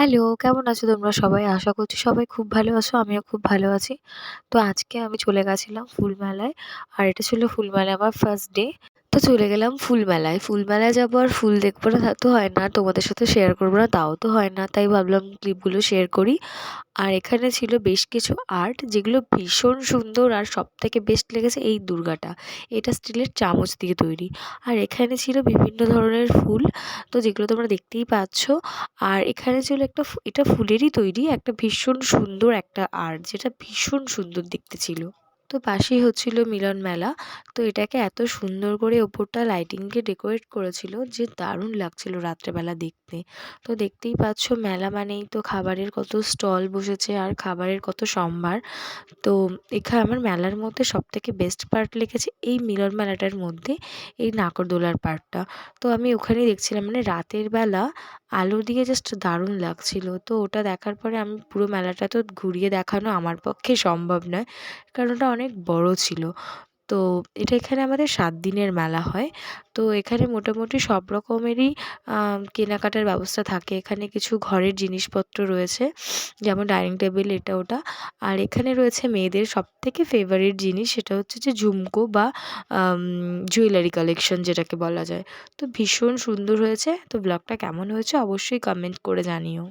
Hello, কেমন আছো তোমরা সবাই? আশা করছি সবাই খুব ভালো আছো। আমিও খুব ভালো আছি। তো আজকে আমি চলে গেছিলাম ফুলমেলায়। আর এটা ছিল ফুলমেলায় আমার ফার্স্ট ডে। তো চলে গেলাম ফুলমেলায়। ফুলমেলায় যাব আর ফুল দেখব না তা তো হয় না। তোমাদের সাথে শেয়ার করব না তাও তো হয় না। তাই ভাবলাম ক্লিপগুলো শেয়ার করি। আর এখানে ছিল বেশ কিছু আর্ট যেগুলো ভীষণ সুন্দর আর সবথেকে বেস্ট লেগেছে এই দুর্গাটা। এটা স্টিলের চামচ দিয়ে তৈরি। আর এখানে ছিল বিভিন্ন ধরনের ফুল, তো যেগুলো তোমরা দেখতেই পাচ্ছ। আর এখানে ছিল একটা এটা ফুলেরই তৈরি, একটা ভীষণ সুন্দর একটা আর্ট যেটা ভীষণ সুন্দর দেখতে ছিল। তো পাশেই হচ্ছিল মিলন মেলা। তো এটাকে এত সুন্দর করে ওপরটা লাইটিং ডেকোরেট করেছিল যে দারুণ লাগছিল রাত্রেবেলা দেখতে। তো দেখতেই পাচ্ছ মেলা মানেই তো খাবারের কত স্টল বসেছে আর খাবারের কত সম্ভার। তো এখানে আমার মেলার মধ্যে সবথেকে বেস্ট পার্ট লেগেছে এই মিলন মেলাটার মধ্যে এই নাগরদোলার পার্টটা। তো আমি ওখানেই দেখছিলাম মানে রাতের বেলা আলো দিয়ে জাস্ট দারুণ লাগছিল। তো ওটা দেখার পরে আমি পুরো মেলাটা তো ঘুরিয়ে দেখানো আমার পক্ষে সম্ভব নয়। কারণ ওটা অনেক বড় ছিল। তো এটা এখানে আমাদের সাত দিনের মেলা হয়। তো এখানে মোটামুটি সব রকমেরই কেনাকাটার ব্যবস্থা থাকে। এখানে কিছু ঘরের জিনিসপত্র রয়েছে। যেমন ডাইনিং টেবিল এটা ওটা। আর এখানে রয়েছে মেয়েদের সবথেকে ফেভারিট জিনিস সেটা হচ্ছে যে ঝুমকো বা জুয়েলারি কালেকশন যেটাকে বলা যায়। তো ভীষণ সুন্দর হয়েছে। তো ব্লগটা কেমন হয়েছে অবশ্যই কমেন্ট করে জানিও।